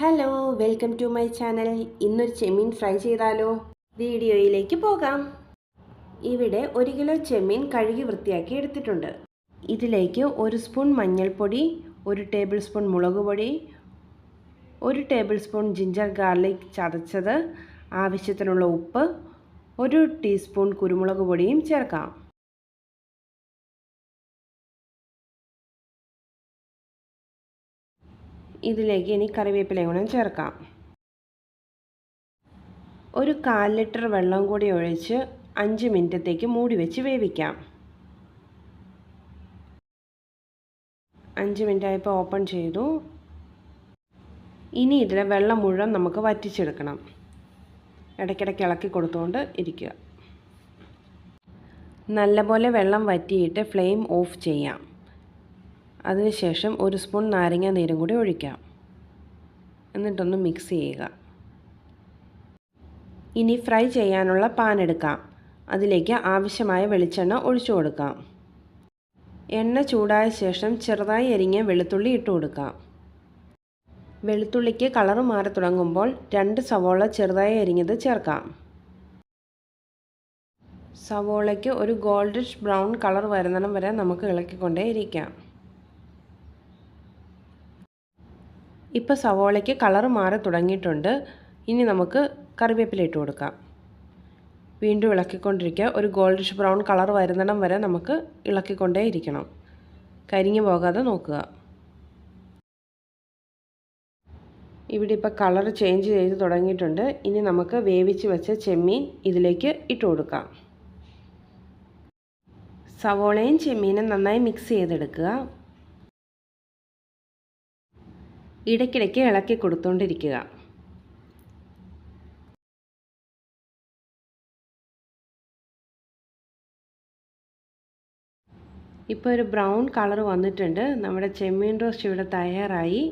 Hello welcome to my channel ഇന്നൊരു ചെമ്മീൻ fry ചെയ്താലോ? വീഡിയോയിലേക്ക് പോകാം. ഇവിടെ ഒരു കിലോ ചെമ്മീൻ കഴുകി വൃത്തിയാക്കി എടുത്തിട്ടുണ്ട്. ഇതിലേക്ക് ഒരു സ്പൂൺ മഞ്ഞൾപ്പൊടി ഒരു ടേബിൾ സ്പൂൺ മുളക് പൊടി ഒരു ടേബിൾ സ്പൂൺ ജിഞ്ചർ ഗാർലിക് ചതച്ചത് ആവശ്യത്തിനുള്ള ഉപ്പ് ഒരു ടീസ്പൂൺ കുരുമുളക് പൊടിയും ചേർക്കാം. ഇതിലേക്ക് ഇനി കറിവേപ്പിലയും കൂടെ ചേർക്കാം. ഒരു കാൽ ലിറ്റർ വെള്ളം കൂടി ഒഴിച്ച് അഞ്ച് മിനിറ്റത്തേക്ക് മൂടി വെച്ച് വേവിക്കാം. അഞ്ച് മിനിറ്റ് ആയപ്പോൾ ഓപ്പൺ ചെയ്തു. ഇനി ഇതിലെ വെള്ളം മുഴുവൻ നമുക്ക് വറ്റിച്ചെടുക്കണം. ഇടയ്ക്കിടയ്ക്ക് ഇളക്കി കൊടുത്തുകൊണ്ട് ഇരിക്കുക. നല്ലപോലെ വെള്ളം വറ്റിയിട്ട് ഫ്ലെയിം ഓഫ് ചെയ്യാം. അതിനുശേഷം ഒരു സ്പൂൺ നാരങ്ങ നീരും കൂടി ഒഴിക്കാം. എന്നിട്ടൊന്ന് മിക്സ് ചെയ്യുക. ഇനി ഫ്രൈ ചെയ്യാനുള്ള പാൻ എടുക്കാം. അതിലേക്ക് ആവശ്യമായ വെളിച്ചെണ്ണ ഒഴിച്ചു കൊടുക്കാം. എണ്ണ ചൂടായ ശേഷം ചെറുതായി എരിഞ്ഞ വെളുത്തുള്ളി ഇട്ട് കൊടുക്കാം. വെളുത്തുള്ളിക്ക് കളറ് മാറി തുടങ്ങുമ്പോൾ രണ്ട് സവോള ചെറുതായി എരിഞ്ഞത് ചേർക്കാം. സവോളയ്ക്ക് ഒരു ഗോൾഡിഷ് ബ്രൗൺ കളർ വരുന്നിടം വരെ നമുക്ക് ഇളക്കിക്കൊണ്ടേ ഇരിക്കാം. ഇപ്പോൾ സവോളയ്ക്ക് കളർ മാറി തുടങ്ങിയിട്ടുണ്ട്. ഇനി നമുക്ക് കറിവേപ്പില ഇട്ട് കൊടുക്കാം. വീണ്ടും ഇളക്കിക്കൊണ്ടിരിക്കുക. ഒരു ഗോൾഡിഷ് ബ്രൗൺ കളർ വരുന്നിടം വരെ നമുക്ക് ഇളക്കിക്കൊണ്ടേ ഇരിക്കണം. കരിഞ്ഞു പോകാതെ നോക്കുക. ഇവിടെ ഇപ്പോൾ കളർ ചേഞ്ച് ചെയ്ത് തുടങ്ങിയിട്ടുണ്ട്. ഇനി നമുക്ക് വേവിച്ച് വെച്ച ചെമ്മീൻ ഇതിലേക്ക് ഇട്ട് കൊടുക്കാം. സവോളയും ചെമ്മീനും നന്നായി മിക്സ് ചെയ്തെടുക്കുക. ഇടയ്ക്കിടയ്ക്ക് ഇളക്കി കൊടുത്തുകൊണ്ടിരിക്കുക ഇപ്പോൾ ഒരു ബ്രൗൺ കളർ വന്നിട്ടുണ്ട്. നമ്മുടെ ചെമ്മീൻ റോസ്റ്റ് ഇവിടെ തയ്യാറായി.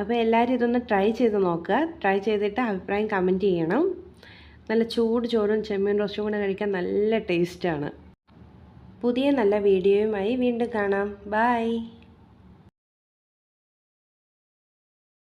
അപ്പോൾ എല്ലാവരും ഇതൊന്ന് ട്രൈ ചെയ്ത് നോക്കുക. ട്രൈ ചെയ്തിട്ട് അഭിപ്രായം കമന്റ് ചെയ്യണം. നല്ല ചൂട് ചോറും ചെമ്മീൻ റോസ്റ്റും കൂടെ കഴിക്കാൻ നല്ല ടേസ്റ്റാണ്. പുതിയ നല്ല വീഡിയോയുമായി വീണ്ടും കാണാം. ബായ്